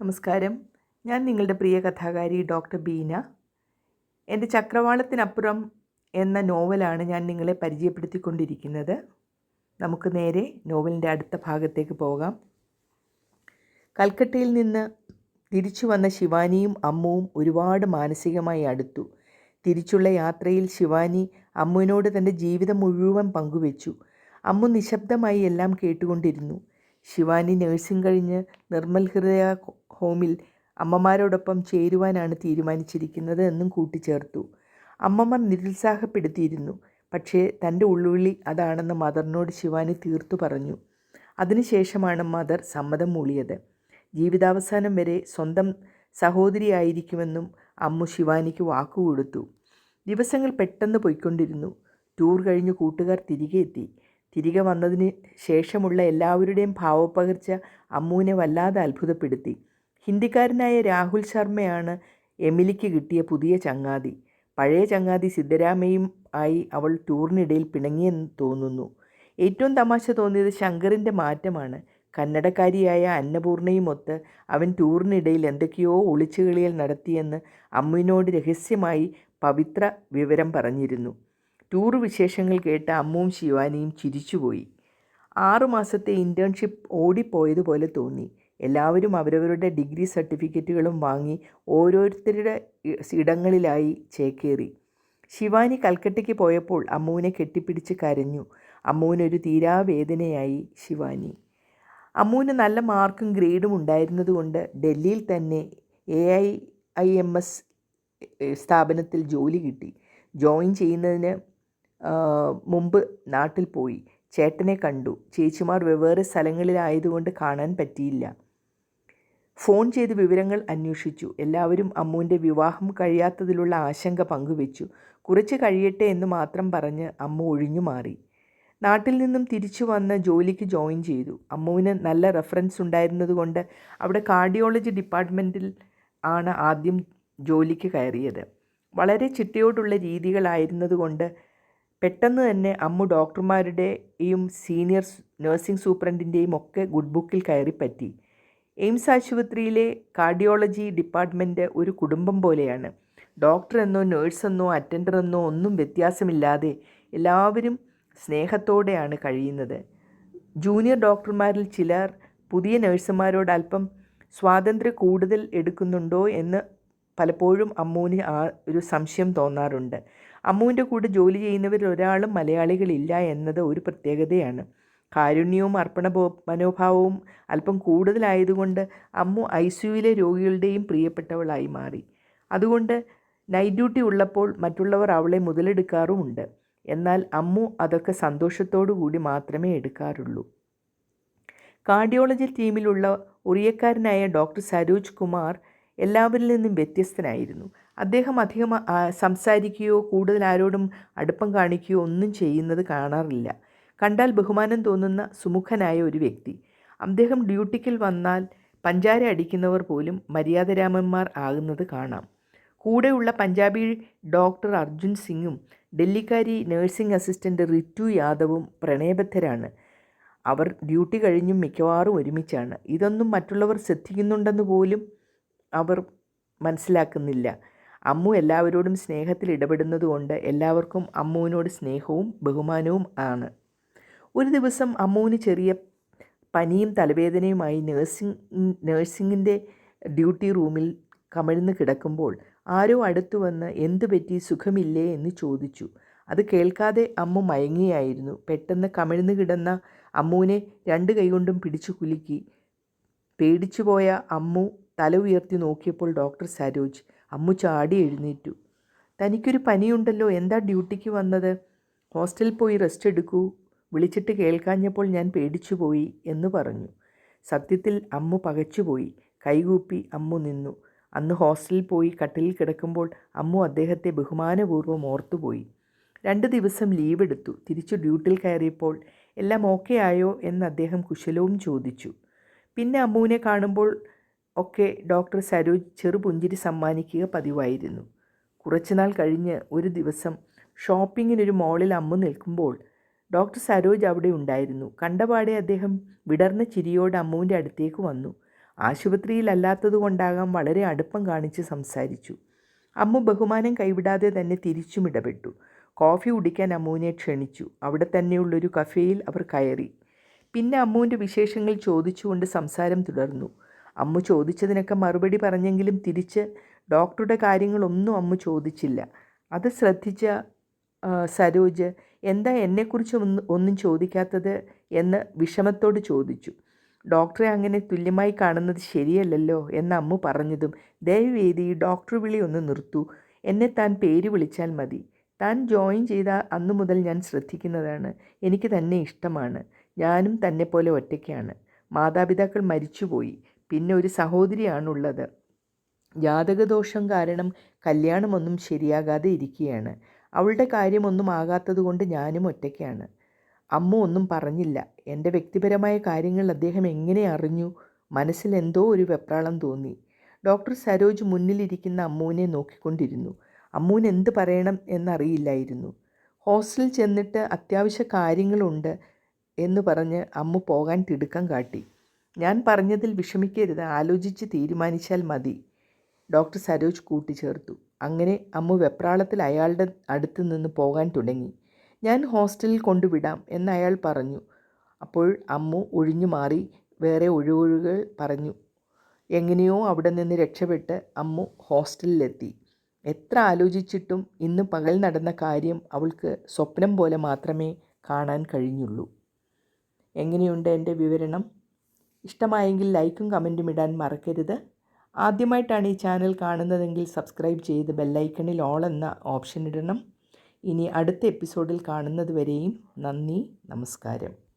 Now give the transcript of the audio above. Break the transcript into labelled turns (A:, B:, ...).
A: നമസ്കാരം. ഞാൻ നിങ്ങളുടെ പ്രിയ കഥാകാരി ഡോക്ടർ ബീന. എന്റെ ചക്രവാളത്തിനപ്പുറം എന്ന നോവലാണ് ഞാൻ നിങ്ങളെ പരിചയപ്പെടുത്തിക്കൊണ്ടിരിക്കുന്നത്. നമുക്ക് നേരെ നോവലിന്റെ അടുത്ത ഭാഗത്തേക്ക് പോകാം. കൽക്കട്ടയിൽ നിന്ന് തിരിച്ചു വന്ന ശിവാനിയും അമ്മുവും ഒരുപാട് മാനസികമായി അടുത്തു. തിരിച്ചുള്ള യാത്രയിൽ ശിവാനി അമ്മുവിനോട് തന്റെ ജീവിതം മുഴുവൻ പങ്കുവെച്ചു. അമ്മു നിശബ്ദമായി എല്ലാം കേട്ടുകൊണ്ടിരുന്നു. ശിവാനി നഴ്സിംഗ് കഴിഞ്ഞ് നിർമ്മൽ ഹൃദയ ഹോമിൽ അമ്മമാരോടൊപ്പം ചേരുവാനാണ് തീരുമാനിച്ചിരിക്കുന്നത് എന്നും കൂട്ടിച്ചേർത്തു. അമ്മമാർ നിരുത്സാഹപ്പെടുത്തിയിരുന്നു. പക്ഷേ തന്റെ ഉള്ളുവിളി അതാണെന്ന് മദറിനോട് ശിവാനി തീർത്തു പറഞ്ഞു. അതിനുശേഷമാണ് മദർ സമ്മതം മൂളിയത്. ജീവിതാവസാനം വരെ സ്വന്തം സഹോദരിയായിരിക്കുമെന്നും അമ്മു ശിവാനിക്ക് വാക്കുകൊടുത്തു. ദിവസങ്ങൾ പെട്ടെന്ന് പോയിക്കൊണ്ടിരുന്നു. ടൂർ കഴിഞ്ഞ് കൂട്ടുകാർ തിരികെ എത്തി. തിരികെ വന്നതിന് ശേഷമുള്ള എല്ലാവരുടെയും ഭാവപ്പകർച്ച അമ്മുവിനെ വല്ലാതെ അത്ഭുതപ്പെടുത്തി. ഹിന്ദിക്കാരനായ രാഹുൽ ശർമ്മയാണ് എമിലിക്ക് കിട്ടിയ പുതിയ ചങ്ങാതി. പഴയ ചങ്ങാതി സിദ്ധരാമയും ആയി അവൾ ടൂറിനിടയിൽ പിണങ്ങിയെന്ന് തോന്നുന്നു. ഏറ്റവും തമാശ തോന്നിയത് ശങ്കറിന്റെ മാറ്റമാണ്. കന്നഡക്കാരിയായ അന്നപൂർണയുമൊത്ത് അവൻ ടൂറിനിടയിൽ എന്തൊക്കെയോ ഒളിച്ചുകളിയൽ നടത്തിയെന്ന് അമ്മുവിനോട് രഹസ്യമായി പവിത്ര വിവരം പറഞ്ഞിരുന്നു. ടൂർ വിശേഷങ്ങൾ കേട്ട അമ്മുവും ശിവാനിയും ചിരിച്ചുപോയി. ആറുമാസത്തെ ഇന്റേൺഷിപ്പ് ഓടിപ്പോയതുപോലെ തോന്നി. എല്ലാവരും അവരവരുടെ ഡിഗ്രി സർട്ടിഫിക്കറ്റുകളും വാങ്ങി ഓരോരുത്തരുടെ ഇടങ്ങളിലായി ചേക്കേറി. ശിവാനി കൽക്കട്ടയ്ക്ക് പോയപ്പോൾ അമ്മുവിനെ കെട്ടിപ്പിടിച്ച് കരഞ്ഞു. അമ്മുവിനൊരു തീരാവേദനയായി ശിവാനി. അമ്മുവിന് നല്ല മാർക്കും ഗ്രേഡും ഉണ്ടായിരുന്നതുകൊണ്ട് ഡൽഹിയിൽ തന്നെ A I I M S സ്ഥാപനത്തിൽ ജോലി കിട്ടി. ജോയിൻ ചെയ്യുന്നതിന് മുമ്പ് നാട്ടിൽ പോയി. ചേട്ടനെ കണ്ടു. ചേച്ചിമാർ വെവ്വേറെ സ്ഥലങ്ങളിലായതുകൊണ്ട് കാണാൻ പറ്റിയില്ല. ഫോൺ ചെയ്ത് വിവരങ്ങൾ അന്വേഷിച്ചു. എല്ലാവരും അമ്മുവിന്റെ വിവാഹം കഴിയാത്തതിലുള്ള ആശങ്ക പങ്കുവെച്ചു. കുറച്ച് കഴിയട്ടെ എന്ന് മാത്രം പറഞ്ഞ് അമ്മു ഒഴിഞ്ഞു മാറി. നാട്ടിൽ നിന്നും തിരിച്ചു വന്ന് ജോലിക്ക് ജോയിൻ ചെയ്തു. അമ്മുവിന് നല്ല റെഫറൻസ് ഉണ്ടായിരുന്നതുകൊണ്ട് അവിടെ കാർഡിയോളജി ഡിപ്പാർട്ട്മെന്റിൽ ആണ് ആദ്യം ജോലിക്ക് കയറിയത്. വളരെ ചിട്ടയോടുള്ള രീതികളായിരുന്നതുകൊണ്ട് പെട്ടെന്ന് തന്നെ അമ്മു ഡോക്ടർമാരുടെയും സീനിയർ നഴ്സിംഗ് സൂപ്രണ്ടിന്റെയും ഒക്കെ ഗുഡ് ബുക്കിൽ കയറിപ്പറ്റി പറ്റി. എയിംസ് ആശുപത്രിയിലെ കാർഡിയോളജി ഡിപ്പാർട്ട്മെന്റ് ഒരു കുടുംബം പോലെയാണ്. ഡോക്ടർ എന്നോ നേഴ്സെന്നോ അറ്റൻഡർ എന്നോ ഒന്നും വ്യത്യാസമില്ലാതെ എല്ലാവരും സ്നേഹത്തോടെയാണ് കഴിയുന്നത്. ജൂനിയർ ഡോക്ടർമാരിൽ ചിലർ പുതിയ നഴ്സുമാരോട് അല്പം സ്വാതന്ത്ര്യം കൂടുതൽ എടുക്കുന്നുണ്ടോ എന്ന് പലപ്പോഴും അമ്മുവിന് ആ ഒരു സംശയം തോന്നാറുണ്ട്. അമ്മുവിന്റെ കൂടെ ജോലി ചെയ്യുന്നവരിൽ ഒരാളും മലയാളികളില്ല എന്നത് ഒരു പ്രത്യേകതയാണ്. കാരുണ്യവും അർപ്പണ മനോഭാവവും അല്പം കൂടുതലായതുകൊണ്ട് അമ്മു ഐ സിയുവിലെ രോഗികളുടെയും പ്രിയപ്പെട്ടവളായി മാറി. അതുകൊണ്ട് നൈറ്റ് ഡ്യൂട്ടി ഉള്ളപ്പോൾ മറ്റുള്ളവർ അവളെ മുതലെടുക്കാറുമുണ്ട്. എന്നാൽ അമ്മു അതൊക്കെ സന്തോഷത്തോടു കൂടി മാത്രമേ എടുക്കാറുള്ളൂ. കാർഡിയോളജി ടീമിലുള്ള ഉറിയക്കാരനായ ഡോക്ടർ സരോജ് കുമാർ എല്ലാവരിൽ നിന്നും വ്യത്യസ്തനായിരുന്നു. അദ്ദേഹം അധികം സംസാരിക്കുകയോ കൂടുതൽ ആരോടും അടുപ്പം കാണിക്കുകയോ ഒന്നും ചെയ്യുന്നത് കാണാറില്ല. കണ്ടാൽ ബഹുമാനം തോന്നുന്ന സുമുഖനായ ഒരു വ്യക്തി. അദ്ദേഹം ഡ്യൂട്ടിക്കിൽ വന്നാൽ പഞ്ചാര അടിക്കുന്നവർ പോലും മര്യാദരാമന്മാർ ആകുന്നത് കാണാം. കൂടെയുള്ള പഞ്ചാബി ഡോക്ടർ അർജുൻ സിംഗും ഡൽഹിക്കാരി നഴ്സിംഗ് അസിസ്റ്റന്റ് റിറ്റു യാദവും പ്രണയബദ്ധരാണ്. അവർ ഡ്യൂട്ടി കഴിഞ്ഞും മിക്കവാറും ഒരുമിച്ചാണ്. ഇതൊന്നും മറ്റുള്ളവർ ശ്രദ്ധിക്കുന്നുണ്ടെന്ന് പോലും അവർ മനസ്സിലാക്കുന്നില്ല. അമ്മു എല്ലാവരോടും സ്നേഹത്തിൽ ഇടപെടുന്നതുകൊണ്ട് എല്ലാവർക്കും അമ്മുവിനോട് സ്നേഹവും ബഹുമാനവും ആണ്. ഒരു ദിവസം അമ്മുവിന് ചെറിയ പനിയും തലവേദനയുമായി നേഴ്സിംഗ് നേഴ്സിംഗിന്റെ ഡ്യൂട്ടി റൂമിൽ കമിഴ്ന്ന് കിടക്കുമ്പോൾ ആരോ അടുത്തു വന്ന് എന്തു പറ്റി? സുഖമില്ലേ? എന്ന് ചോദിച്ചു. അത് കേൾക്കാതെ അമ്മു മയങ്ങിയായിരുന്നു. പെട്ടെന്ന് കമിഴ്ന്ന് കിടന്ന അമ്മുവിനെ രണ്ട് കൈകൊണ്ടും പിടിച്ചു കുലുക്കി. പേടിച്ചുപോയ അമ്മു തല ഉയർത്തി നോക്കിയപ്പോൾ ഡോക്ടർ സരോജ് അമ്മു ചാടി എഴുന്നേറ്റു. തനിക്കൊരു പനിയുണ്ടല്ലോ എന്താ ഡ്യൂട്ടിക്ക് വന്നത്? ഹോസ്റ്റലിൽ പോയി റെസ്റ്റ് എടുക്കൂ. വിളിച്ചിട്ട് കേൾക്കാഞ്ഞപ്പോൾ ഞാൻ പേടിച്ചുപോയി എന്ന് പറഞ്ഞു. സത്യത്തിൽ അമ്മു പകച്ചുപോയി കൈകൂപ്പി അമ്മു നിന്നു. അന്ന് ഹോസ്റ്റലിൽ പോയി കട്ടിലിൽ കിടക്കുമ്പോൾ അമ്മു അദ്ദേഹത്തെ ബഹുമാനപൂർവം ഓർത്തുപോയി രണ്ട് ദിവസം ലീവ് എടുത്തു. തിരിച്ചു ഡ്യൂട്ടിൽ കയറിയപ്പോൾ എല്ലാം ഓക്കെ ആയോ? എന്ന് അദ്ദേഹം കുശലവും ചോദിച്ചു. പിന്നെ അമ്മുവിനെ കാണുമ്പോൾ ഒക്കെ ഡോക്ടർ സരോജ് ചെറുപുഞ്ചിരി സമ്മാനിക്കുക പതിവായിരുന്നു. കുറച്ചുനാൾ കഴിഞ്ഞ് ഒരു ദിവസം ഷോപ്പിങ്ങിനൊരു മോളിൽ അമ്മ നിൽക്കുമ്പോൾ ഡോക്ടർ സരോജ് അവിടെ ഉണ്ടായിരുന്നു. കണ്ടപാടെ അദ്ദേഹം വിടർന്ന ചിരിയോട് അമ്മുവിന്റെ അടുത്തേക്ക് വന്നു. ആശുപത്രിയിലല്ലാത്തതുകൊണ്ടാകാം വളരെ അടുപ്പം കാണിച്ച് സംസാരിച്ചു. അമ്മ ബഹുമാനം കൈവിടാതെ തന്നെ തിരിച്ചും ഇടപെട്ടു. കോഫി കുടിക്കാൻ അമ്മുവിനെ ക്ഷണിച്ചു. അവിടെ തന്നെയുള്ളൊരു കഫേയിൽ അവർ കയറി. പിന്നെ അമ്മുവിന്റെ വിശേഷങ്ങൾ ചോദിച്ചുകൊണ്ട് സംസാരം തുടർന്നു. അമ്മു ചോദിച്ചതിനൊക്കെ മറുപടി പറഞ്ഞെങ്കിലും തിരിച്ച് ഡോക്ടറുടെ കാര്യങ്ങളൊന്നും അമ്മ ചോദിച്ചില്ല. അത് ശ്രദ്ധിച്ച സരോജ് എന്താ എന്നെക്കുറിച്ച് ഒന്നും ഒന്നും ചോദിക്കാത്തത്? എന്ന് വിഷമത്തോട് ചോദിച്ചു. ഡോക്ടറെ അങ്ങനെ തുല്യമായി കാണുന്നത് ശരിയല്ലല്ലോ എന്ന് അമ്മ പറഞ്ഞതും ദയവേദി ഡോക്ടർ വിളി ഒന്ന് നിർത്തൂ. എന്നെ താൻ പേര് വിളിച്ചാൽ മതി. താൻ ജോയിൻ ചെയ്ത അന്നു മുതൽ ഞാൻ ശ്രദ്ധിക്കുന്നതാണ്. എനിക്ക് തന്നെ ഇഷ്ടമാണ്. ഞാനും തന്നെ പോലെ ഒറ്റയ്ക്കാണ്. മാതാപിതാക്കൾ മരിച്ചുപോയി. പിന്നെ ഒരു സഹോദരിയാണുള്ളത്. ജാതകദോഷം കാരണം കല്യാണമൊന്നും ശരിയാകാതെ ഇരിക്കുകയാണ്. അവളുടെ കാര്യമൊന്നും ആകാത്തതുകൊണ്ട് ഞാനും ഒറ്റയ്ക്കാണ്. അമ്മ ഒന്നും പറഞ്ഞില്ല. എന്റെ വ്യക്തിപരമായ കാര്യങ്ങൾ അദ്ദേഹം എങ്ങനെ അറിഞ്ഞു? മനസ്സിൽ എന്തോ ഒരു വെപ്രാളം തോന്നി. ഡോക്ടർ സരോജ് മുന്നിലിരിക്കുന്ന അമ്മുവിനെ നോക്കിക്കൊണ്ടിരുന്നു. അമ്മുവിന് എന്ത് പറയണം എന്നറിയില്ലായിരുന്നു. ഹോസ്റ്റലിൽ ചെന്നിട്ട് അത്യാവശ്യ കാര്യങ്ങളുണ്ട് എന്ന് പറഞ്ഞ് അമ്മു പോകാൻ തിടുക്കം കാട്ടി. ഞാൻ പറഞ്ഞതിൽ വിഷമിക്കരുത്. ആലോചിച്ച് തീരുമാനിച്ചാൽ മതി. ഡോക്ടർ സരോജ് കൂട്ടിച്ചേർത്തു. അങ്ങനെ അമ്മു വെപ്രാളത്തിൽ അയാളുടെ അടുത്ത് നിന്ന് പോകാൻ തുടങ്ങി. ഞാൻ ഹോസ്റ്റലിൽ കൊണ്ടുവിടാം എന്ന് അയാൾ പറഞ്ഞു. അപ്പോൾ അമ്മു ഒഴിഞ്ഞു മാറി വേറെ ഒഴിവൊഴുകൾ പറഞ്ഞു. എങ്ങനെയോ അവിടെ നിന്ന് രക്ഷപ്പെട്ട് അമ്മു ഹോസ്റ്റലിലെത്തി. എത്ര ആലോചിച്ചിട്ടും ഇന്ന് പകൽ നടന്ന കാര്യം അവൾക്ക് സ്വപ്നം പോലെ മാത്രമേ കാണാൻ കഴിഞ്ഞുള്ളൂ. എങ്ങനെയുണ്ട് എന്റെ വിവരണം? ഇഷ്ടമായെങ്കിൽ ലൈക്കും കമന്റും ഇടാൻ മറക്കരുത്. ആദ്യമായിട്ടാണ് ഈ ചാനൽ കാണുന്നതെങ്കിൽ സബ്സ്ക്രൈബ് ചെയ്ത് ബെല്ലൈക്കണിൽ ഓൾ എന്ന ഓപ്ഷൻ ഇടണം. ഇനി അടുത്ത എപ്പിസോഡിൽ കാണുന്നത് വരെയും നന്ദി നമസ്കാരം.